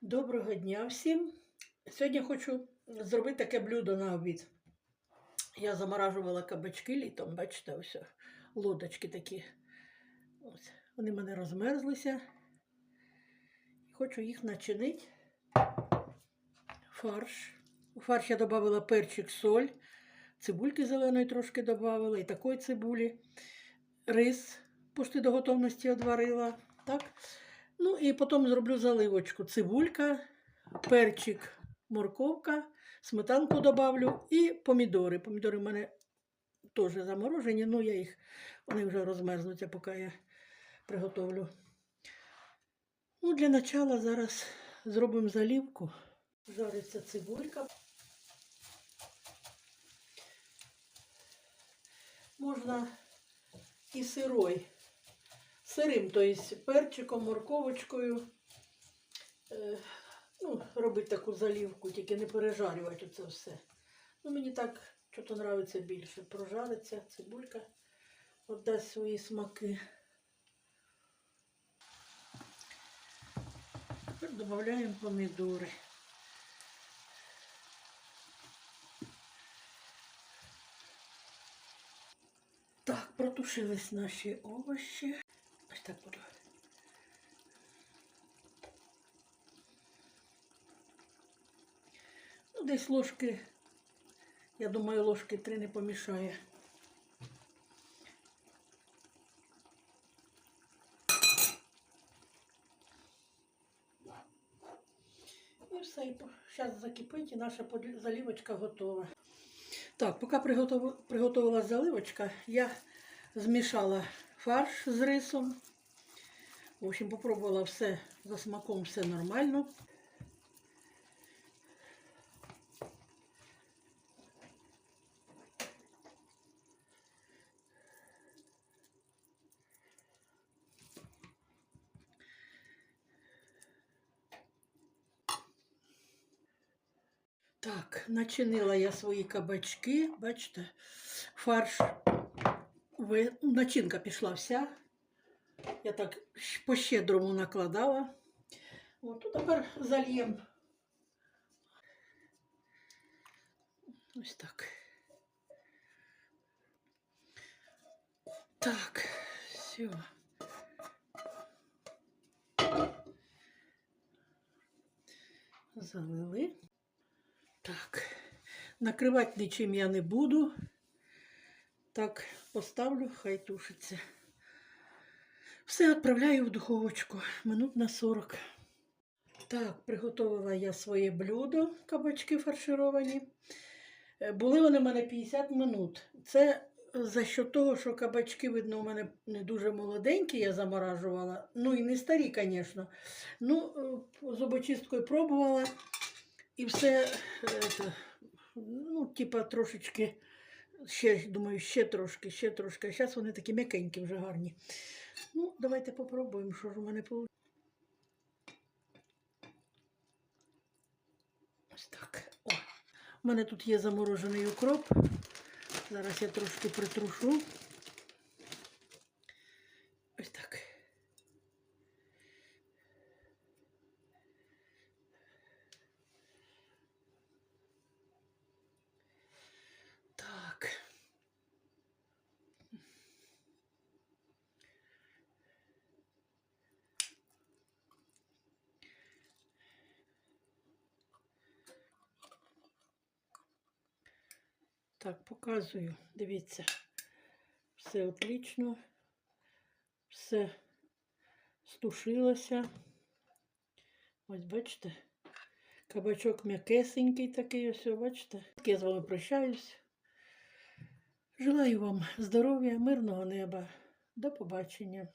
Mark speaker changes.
Speaker 1: Доброго дня всім. Сьогодні хочу зробити таке блюдо на обід. Я заморажувала кабачки літом, бачите, ось лодочки такі. Ось. Вони мене розмерзлися. Хочу їх начинити. Фарш. У фарш я додала перчик, соль, цибульки зеленої трошки додала, і такої цибулі, рис пошти до готовності одварила. Так? Ну і потім зроблю заливочку. Цибулька, перчик, морковка, сметанку добавлю і помідори. Помідори в мене теж заморожені, ну я їх, вони вже розмерзнуться, поки я приготовлю. Ну, для начала зараз зробимо заливку. Жариться цибулька. Можна і сирой сирим, тобто перчиком, морковочкою. Е, ну, робити таку залівку, тільки не пережарювати це все. Ну, мені так що-то подобається більше. Прожариться, цибулька віддасть свої смаки. Тепер додаємо помідори. Так, протушились наші овочі. Так буду. Ну, десь ложки, я думаю, ложки три не помішає. І все, зараз закипить і наша заливочка готова. Так, поки приготувала заливочка, я змішала фарш з рисом. В общем, попробувала все за смаком, все нормально. Так, начинила я свої кабачки, бачите, фарш, начинка пішла вся. Я так по-щедрому накладала. От, ну, тепер зальємо. Ось так. Так, все. Залили. Так, накривати нічим я не буду. Так, поставлю, хай тушиться. Все відправляю в духовочку минут на 40. Так, приготувала я своє блюдо, кабачки фаршировані. Е, Були вони в мене 50 минут. Це за що того, що кабачки, видно, у мене не дуже молоденькі, я заморажувала. Ну і не старі, звісно. Ну, е, зубочисткою пробувала. І все, е, ну, типа, трошечки, ще, думаю, ще трошки, ще трошки. А зараз вони такі м'якенькі, вже гарні. Ну, давайте попробуємо, що ж у мене вийде. Ось так. О, у мене тут є заморожений укроп. Зараз я трошки притрушу. Ось так. Так. Так, показую. Дивіться. Все отлично. Все стушилося. Ось бачите. Кабачок м'якесенький такий, ось, бачите. Я з вами прощаюсь. Желаю вам здоров'я, мирного неба. До побачення.